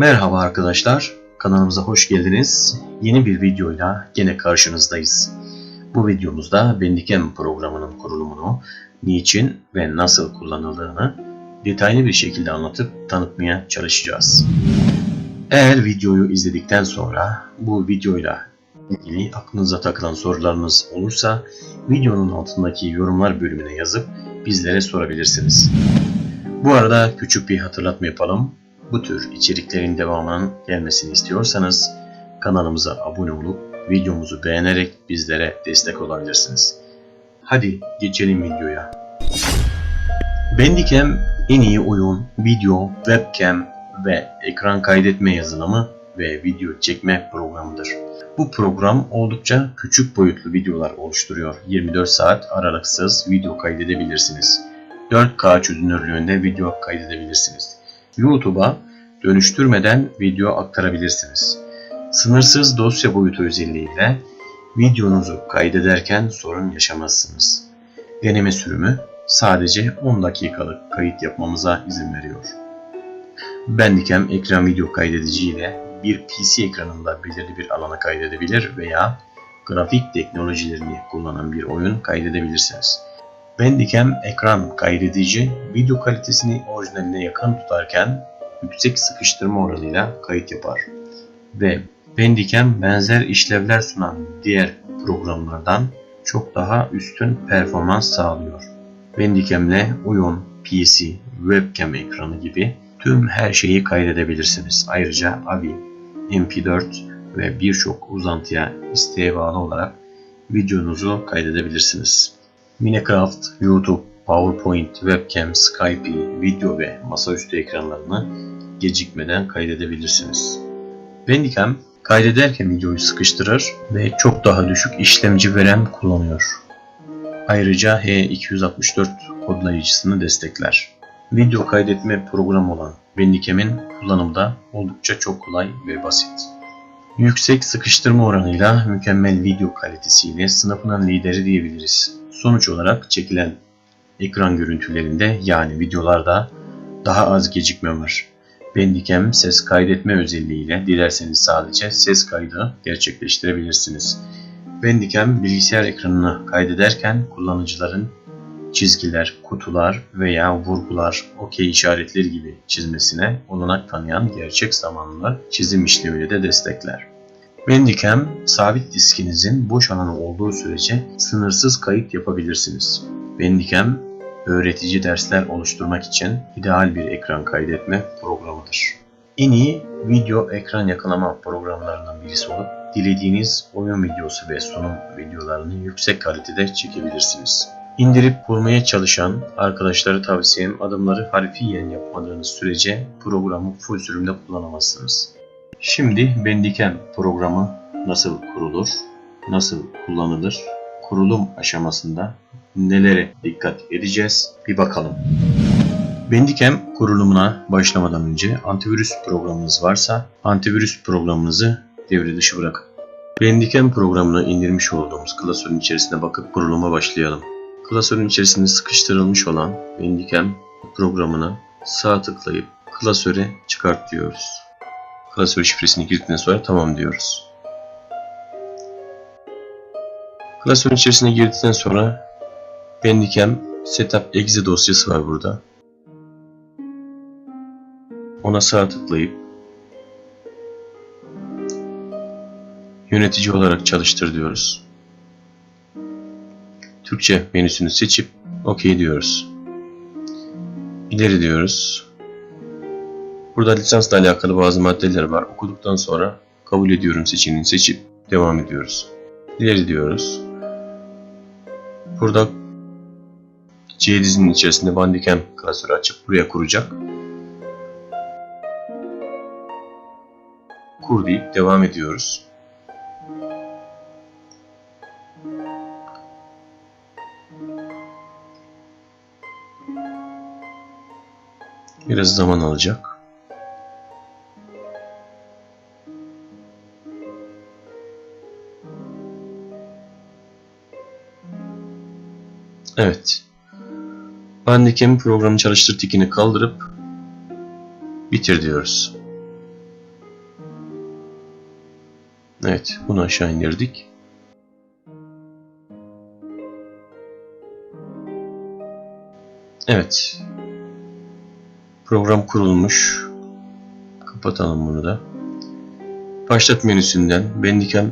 Merhaba arkadaşlar, kanalımıza hoş geldiniz. Yeni bir videoyla gene karşınızdayız. Bu videomuzda Bendikem programının kurulumunu, niçin ve nasıl kullanıldığını detaylı bir şekilde anlatıp tanıtmaya çalışacağız. Eğer videoyu izledikten sonra bu videoyla ilgili aklınıza takılan sorularınız olursa videonun altındaki yorumlar bölümüne yazıp bizlere sorabilirsiniz. Bu arada küçük bir hatırlatma yapalım. Bu tür içeriklerin devamının gelmesini istiyorsanız kanalımıza abone olup videomuzu beğenerek bizlere destek olabilirsiniz. Hadi geçelim videoya. Bandicam en iyi oyun, video, webcam ve ekran kaydetme yazılımı ve video çekme programıdır. Bu program oldukça küçük boyutlu videolar oluşturuyor. 24 saat aralıksız video kaydedebilirsiniz. 4K çözünürlüğünde video kaydedebilirsiniz. YouTube'a dönüştürmeden video aktarabilirsiniz. Sınırsız dosya boyutu özelliğiyle videonuzu kaydederken sorun yaşamazsınız. Deneme sürümü sadece 10 dakikalık kayıt yapmamıza izin veriyor. Bandicam ekran video kaydedici ile bir PC ekranında belirli bir alana kaydedebilir veya grafik teknolojilerini kullanan bir oyun kaydedebilirsiniz. Bandicam ekran kaydedici video kalitesini orijinaline yakın tutarken yüksek sıkıştırma oranıyla kayıt yapar. Ve Bandicam benzer işlevler sunan diğer programlardan çok daha üstün performans sağlıyor. Bandicam ile oyun, PC, webcam ekranı gibi tüm her şeyi kaydedebilirsiniz. Ayrıca AVI, MP4 ve birçok uzantıya isteğe bağlı olarak videonuzu kaydedebilirsiniz. Minecraft, YouTube, PowerPoint, webcam, Skype, video ve masaüstü ekranlarını gecikmeden kaydedebilirsiniz. Bandicam kaydederken videoyu sıkıştırır ve çok daha düşük işlemci veren kullanıyor. Ayrıca H264 kodlayıcısını destekler. Video kaydetme programı olan Bandicam'in kullanımda oldukça çok kolay ve basit. Yüksek sıkıştırma oranıyla mükemmel video kalitesiyle sınıfının lideri diyebiliriz. Sonuç olarak çekilen ekran görüntülerinde yani videolarda daha az gecikme var. Bandicam ses kaydetme özelliğiyle dilerseniz sadece ses kaydı gerçekleştirebilirsiniz. Bandicam bilgisayar ekranını kaydederken kullanıcıların çizgiler, kutular veya vurgular, okey işaretleri gibi çizmesine olanak tanıyan gerçek zamanlı çizim işleviyle de destekler. Bandicam, sabit diskinizin boş alanı olduğu sürece sınırsız kayıt yapabilirsiniz. Bandicam, öğretici dersler oluşturmak için ideal bir ekran kaydetme programıdır. En iyi video ekran yakalama programlarından birisi olup dilediğiniz oyun videosu ve sunum videolarını yüksek kalitede çekebilirsiniz. İndirip kurmaya çalışan arkadaşlara tavsiyem adımları harfiyen yapmadığınız sürece programı full sürümde kullanamazsınız. Şimdi Bandicam programı nasıl kurulur, nasıl kullanılır, kurulum aşamasında nelere dikkat edeceğiz bir bakalım. Bandicam kurulumuna başlamadan önce antivirüs programınız varsa antivirüs programınızı devre dışı bırakın. Bandicam programını indirmiş olduğumuz klasörün içerisine bakıp kuruluma başlayalım. Klasörün içerisinde sıkıştırılmış olan Bandicam programını sağ tıklayıp klasöre çıkart diyoruz. Klasör şifresini girdikten sonra tamam diyoruz. Klasörün içerisine girdikten sonra Bandicam Setup Exe dosyası var burada. Ona sağ tıklayıp yönetici olarak çalıştır diyoruz. Türkçe menüsünü seçip OK diyoruz. İleri diyoruz. Burada lisansla alakalı bazı maddeler var. Okuduktan sonra kabul ediyorum seçeneğini seçip devam ediyoruz. İleri diyoruz. Burada C dizinin içerisinde Bandicam klasörü açıp buraya kuracak. Kur deyip devam ediyoruz. Biraz zaman alacak. Evet. Bandicam programı çalıştır tikini kaldırıp bitir diyoruz. Evet, bunu aşağı indirdik. Evet. Program kurulmuş. Kapatalım bunu da. Başlat menüsünden Bandicam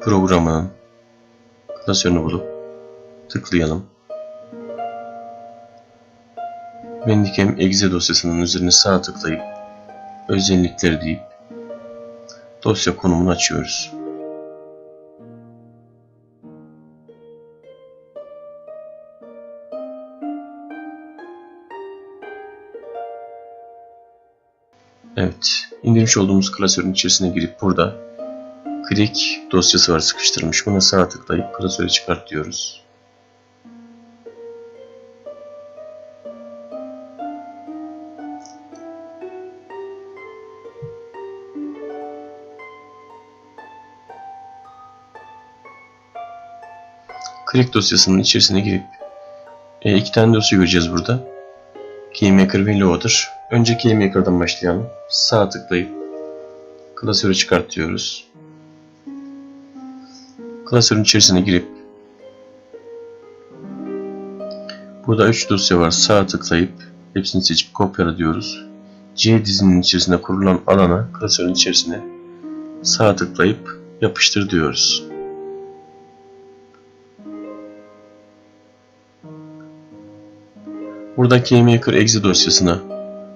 programının klasörünü bulup tıklayalım. Bandicam exe dosyasının üzerine sağ tıklayıp özellikleri deyip dosya konumunu açıyoruz. Evet, indirmiş olduğumuz klasörün içerisine girip burada click dosyası var sıkıştırmış. Buna sağ tıklayıp klasörü çıkart diyoruz. Click dosyasının içerisine girip e, iki tane dosya göreceğiz burada. KeyMaker ve Loader. Önce KeyMaker'dan başlayalım. Sağ tıklayıp klasörü çıkart diyoruz. Klasörün içerisine girip burada 3 dosya var. Sağ tıklayıp hepsini seçip kopyala diyoruz. C dizinin içerisinde kurulan alana klasörün içerisine sağ tıklayıp yapıştır diyoruz. Burada KeyMaker exe dosyasına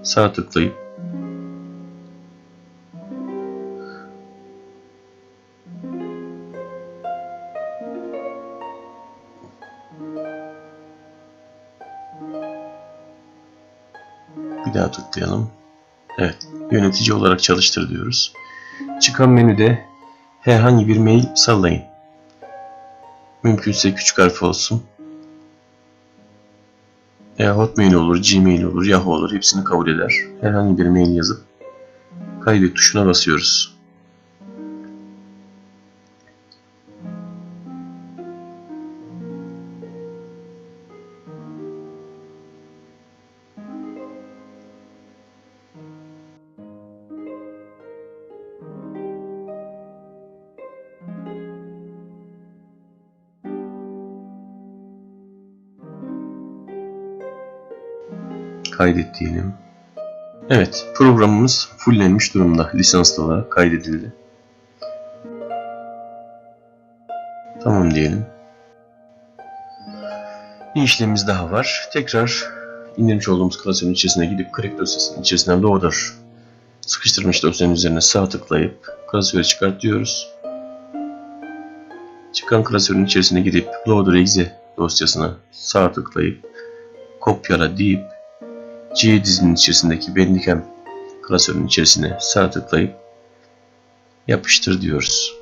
sağ tıklayıp bir daha tıklayalım. Evet, yönetici olarak çalıştır diyoruz. Çıkan menüde herhangi bir mail sallayın. Mümkünse küçük harf olsun. E, Hotmail olur, Gmail olur, Yahoo olur. Hepsini kabul eder. Herhangi bir mail yazıp kaydet tuşuna basıyoruz. Kaydet diyelim. Evet, programımız fulllenmiş durumda. Lisanslı olarak kaydedildi. Tamam diyelim. Bir işlemimiz daha var. Tekrar indirmiş olduğumuz klasörün içerisine gidip crack dosyasının içerisinden loader sıkıştırmış dosyanın üzerine sağ tıklayıp klasörü çıkart diyoruz. Çıkan klasörün içerisine gidip loader exe dosyasına sağ tıklayıp kopyala deyip C dizinin içerisindeki Bandicam klasörünün içerisine sağ tıklayıp yapıştır diyoruz.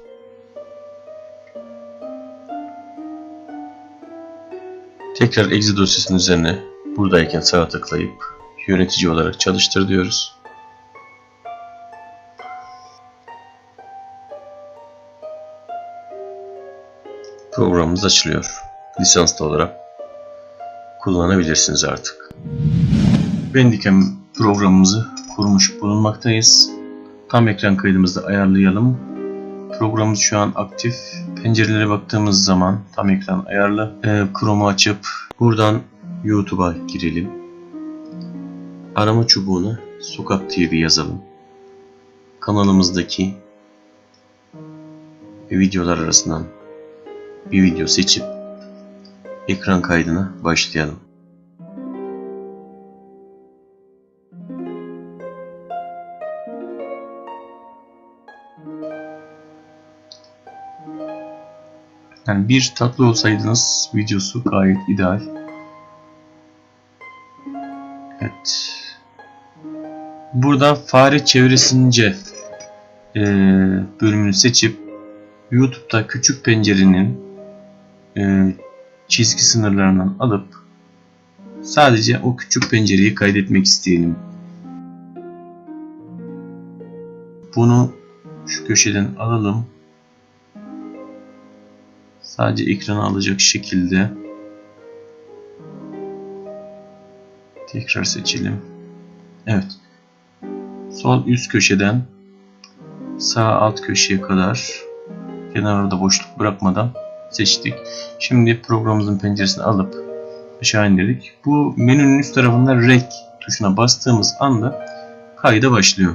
Tekrar exe dosyasının üzerine buradayken sağ tıklayıp yönetici olarak çalıştır diyoruz. Programımız açılıyor. Lisanslı olarak kullanabilirsiniz artık. Bandicam programımızı kurmuş bulunmaktayız. Tam ekran kaydımızı ayarlayalım. Programımız şu an aktif. Pencerelere baktığımız zaman tam ekran ayarlı. Ee, Chrome'u açıp buradan YouTube'a girelim. Arama çubuğuna Sokak TV yazalım. Kanalımızdaki videolar arasından bir video seçip ekran kaydına başlayalım. Yani bir tatlı olsaydınız videosu gayet ideal. Evet. Burada fare çevresince e, bölümünü seçip YouTube'da küçük pencerenin e, çizgi sınırlarından alıp sadece o küçük pencereyi kaydetmek isteyelim. Bunu şu köşeden alalım. Sadece ekranı alacak şekilde tekrar seçelim. Evet. Sol üst köşeden sağ alt köşeye kadar kenarda boşluk bırakmadan seçtik. Şimdi programımızın penceresini alıp aşağı indirdik. Bu menünün üst tarafında Rec tuşuna bastığımız anda kayda başlıyor.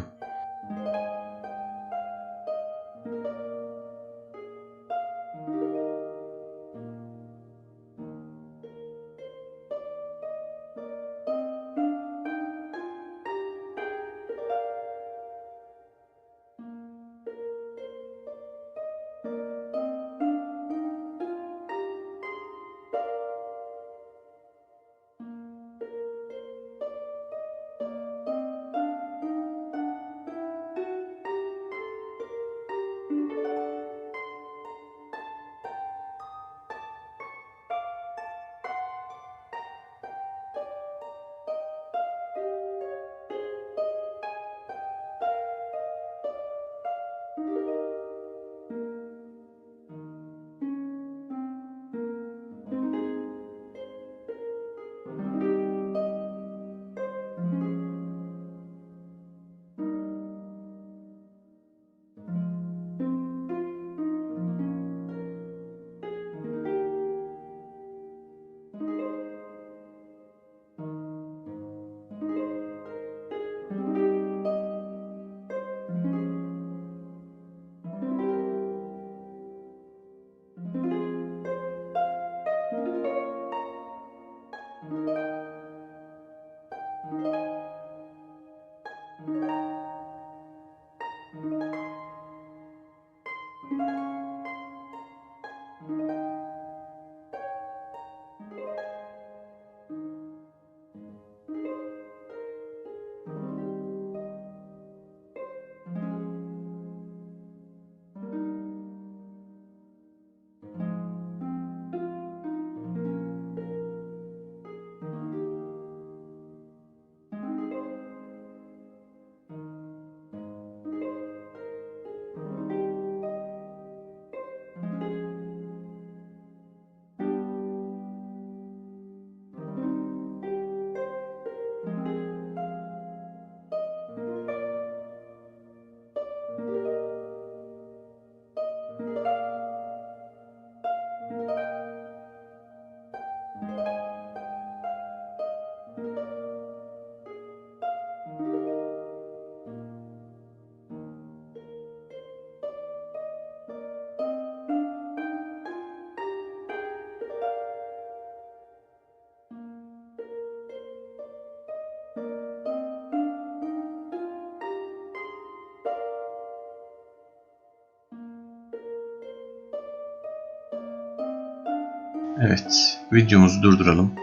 Evet, videomuzu durduralım.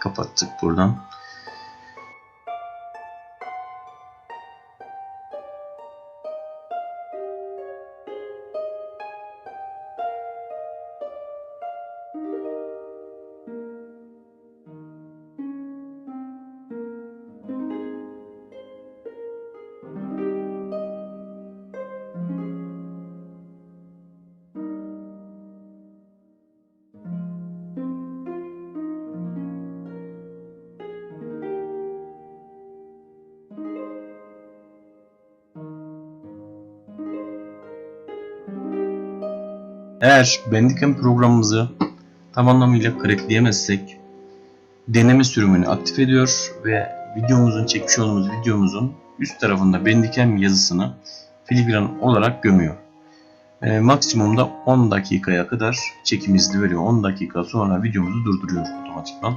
Kapattık buradan. Eğer Bandicam programımızı tam anlamıyla crackleyemezsek deneme sürümünü aktif ediyor ve videomuzun çekmiş olduğumuz videomuzun üst tarafında Bandicam yazısını filigran olarak gömüyor. E, maksimumda 10 dakikaya kadar çekim izni veriyor. 10 dakika sonra videomuzu durduruyor otomatikman.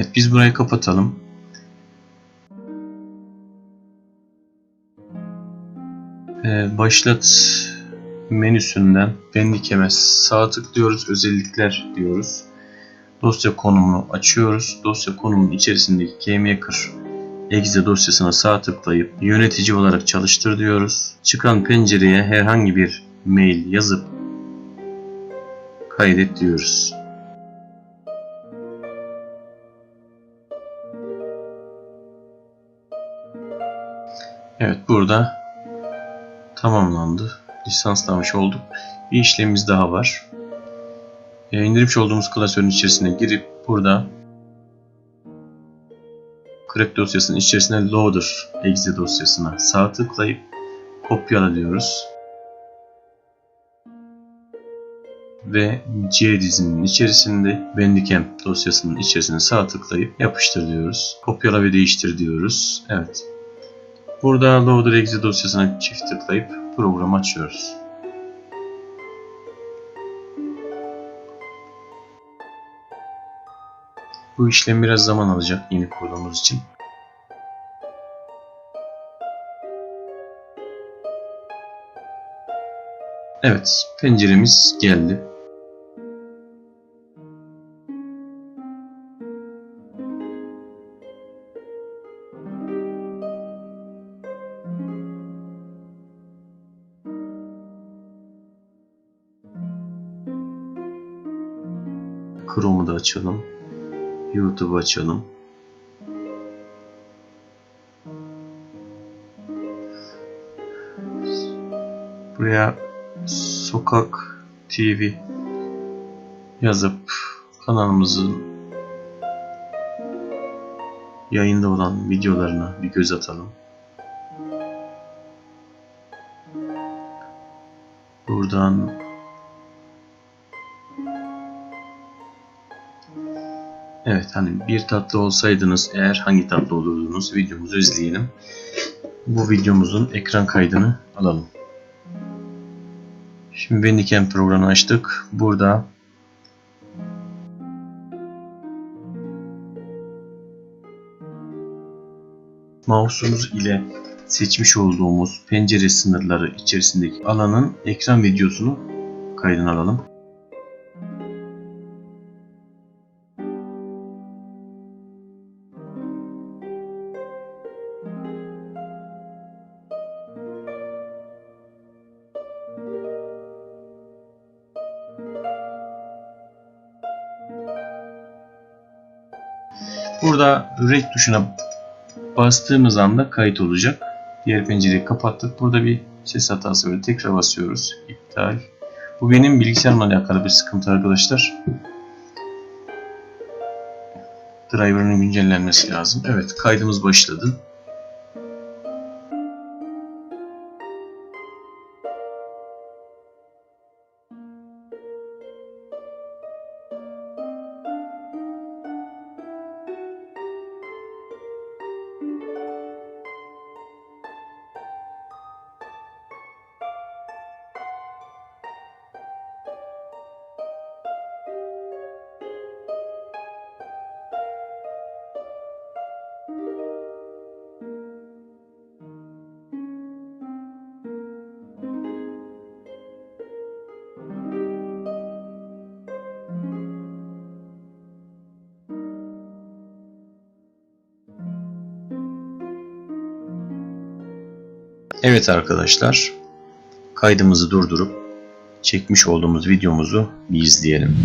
Evet biz burayı kapatalım. Ee, başlat menüsünden Bandicam'e sağ tıklıyoruz. Özellikler diyoruz. Dosya konumunu açıyoruz. Dosya konumunun içerisindeki KMaker exe dosyasına sağ tıklayıp yönetici olarak çalıştır diyoruz. Çıkan pencereye herhangi bir mail yazıp kaydet diyoruz. Evet burada tamamlandı. lisanslamış olduk. Bir işlemimiz daha var. E, indirmiş olduğumuz klasörün içerisine girip burada crack dosyasının içerisine loader exe dosyasına sağ tıklayıp kopyala diyoruz. Ve C dizinin içerisinde Bandicam dosyasının içerisine sağ tıklayıp yapıştır diyoruz. Kopyala ve değiştir diyoruz. Evet. Burada loader dosyasına çift tıklayıp programı açıyoruz. Bu işlem biraz zaman alacak yeni kurduğumuz için. Evet, penceremiz geldi. Chrome'u da açalım. YouTube açalım. Buraya Sokak TV yazıp kanalımızın yayında olan videolarına bir göz atalım. Buradan Evet hani bir tatlı olsaydınız eğer hangi tatlı olurdunuz videomuzu izleyelim. Bu videomuzun ekran kaydını alalım. Şimdi Bandicam programını açtık. Burada mouse'umuz ile seçmiş olduğumuz pencere sınırları içerisindeki alanın ekran videosunu kaydını alalım. Rek tuşuna bastığımız anda kayıt olacak. Diğer pencereyi kapattık. Burada bir ses hatası var. Tekrar basıyoruz. İptal. Bu benim bilgisayarımla alakalı bir sıkıntı arkadaşlar. Driver'ın güncellenmesi lazım. Evet kaydımız başladı. Evet arkadaşlar, kaydımızı durdurup çekmiş olduğumuz videomuzu bir izleyelim.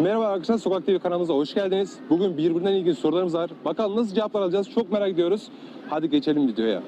Merhaba arkadaşlar, Sokak TV kanalımıza hoş geldiniz. Bugün birbirinden ilgili sorularımız var. Bakalım nasıl cevaplar alacağız çok merak ediyoruz. Hadi geçelim videoya.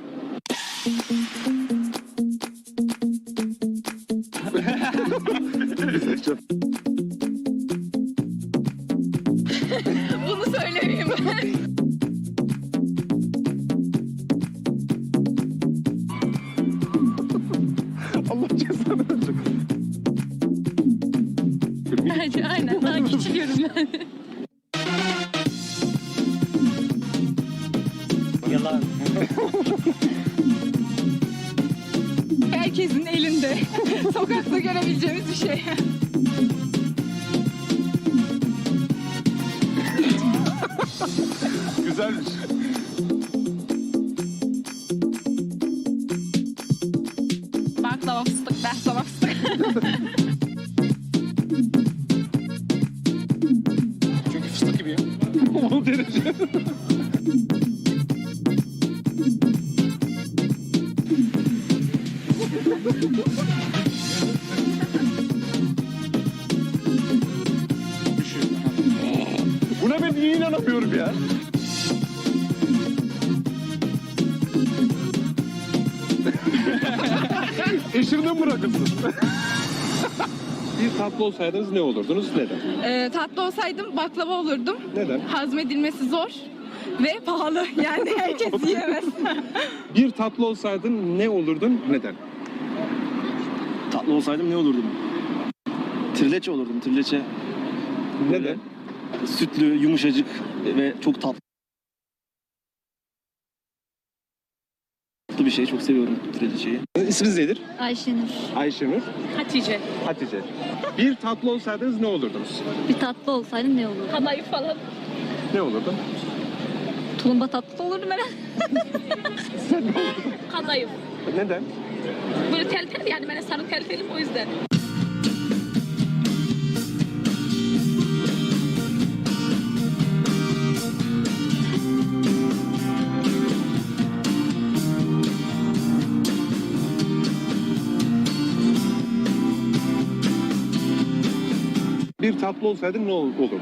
Sokakta görebileceğimiz bir şey. Güzelmiş. Tatlı olsaydınız ne olurdunuz? Neden? Ee, tatlı olsaydım baklava olurdum. Neden? Hazmedilmesi zor ve pahalı. Yani herkes yiyemez. Bir tatlı olsaydın ne olurdun? Neden? Tatlı olsaydım ne olurdum? Trileçe olurdum. Trileçe Neden? sütlü, yumuşacık ve çok tatlı bir şey. Çok seviyorum trileçeyi. İsminiz nedir? Ayşenur. Ayşenur. Hatice. Hatice. Bir tatlı olsaydınız ne olurdunuz? Bir tatlı olsaydın ne olurdu? Kadayıf falan. Ne olurdu? Tulumba tatlı olurdu herhalde. Kadayıf. Neden? Böyle tel tel yani ben sarı tel telim o yüzden. Tatlı olsaydın ne ol- olurdu?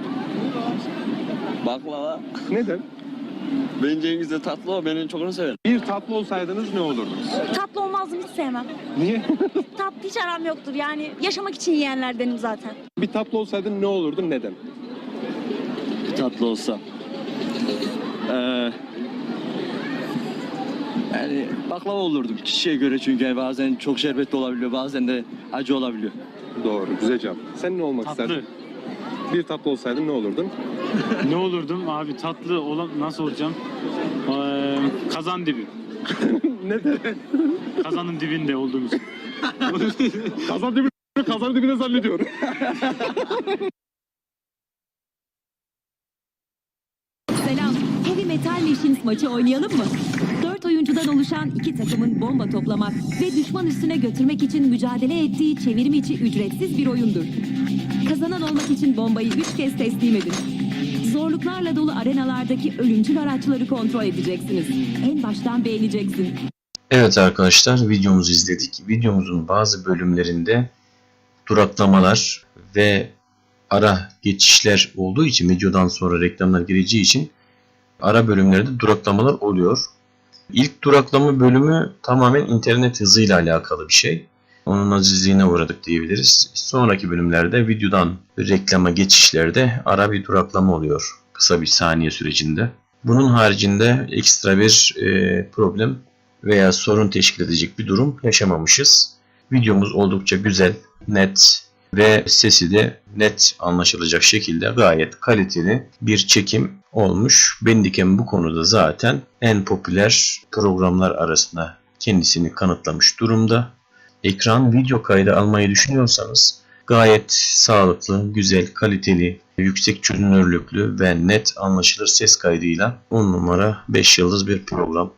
Baklava. Neden? Bence en güzel tatlı o. Ben en çok onu severim. Bir tatlı olsaydınız ne olurdunuz? Tatlı olmazdım hiç sevmem. Niye? Tatlı hiç aram yoktur yani yaşamak için yiyenlerdenim zaten. bir tatlı olsaydın ne olurdun? Neden? Bir tatlı olsa. Ee, yani baklava olurdum. Kişiye göre çünkü bazen çok şerbetli olabiliyor. Bazen de acı olabiliyor. Doğru. Güzel cevap. Sen ne olmak isterdin? Bir tatlı olsaydın ne olurdun? ne olurdum abi tatlı olan nasıl olacağım? Ee, kazan dibi. Neden? Kazanın dibinde olduğumuz. Kazan dibine, kazan dibine zannediyorum. Metal Machines maçı oynayalım mı? 4 oyuncudan oluşan iki takımın bomba toplamak ve düşman üstüne götürmek için mücadele ettiği çevrim içi ücretsiz bir oyundur. Kazanan olmak için bombayı 3 kez teslim edin. Zorluklarla dolu arenalardaki ölümcül araçları kontrol edeceksiniz. En baştan beğeneceksin. Evet arkadaşlar videomuzu izledik. Videomuzun bazı bölümlerinde duraklamalar ve ara geçişler olduğu için videodan sonra reklamlar gireceği için ara bölümlerde duraklamalar oluyor. İlk duraklama bölümü tamamen internet hızıyla alakalı bir şey. Onun azizliğine uğradık diyebiliriz. Sonraki bölümlerde videodan reklama geçişlerde ara bir duraklama oluyor. Kısa bir saniye sürecinde. Bunun haricinde ekstra bir e, problem veya sorun teşkil edecek bir durum yaşamamışız. Videomuz oldukça güzel, net ve sesi de net anlaşılacak şekilde gayet kaliteli bir çekim olmuş. Bendikem bu konuda zaten en popüler programlar arasında kendisini kanıtlamış durumda. Ekran video kaydı almayı düşünüyorsanız gayet sağlıklı, güzel, kaliteli, yüksek çözünürlüklü ve net anlaşılır ses kaydıyla 10 numara 5 yıldız bir program.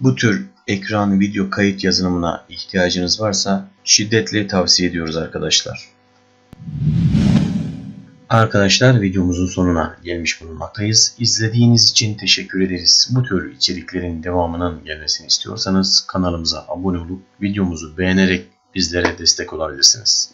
Bu tür ekran video kayıt yazılımına ihtiyacınız varsa şiddetle tavsiye ediyoruz arkadaşlar. Arkadaşlar videomuzun sonuna gelmiş bulunmaktayız. İzlediğiniz için teşekkür ederiz. Bu tür içeriklerin devamının gelmesini istiyorsanız kanalımıza abone olup videomuzu beğenerek bizlere destek olabilirsiniz.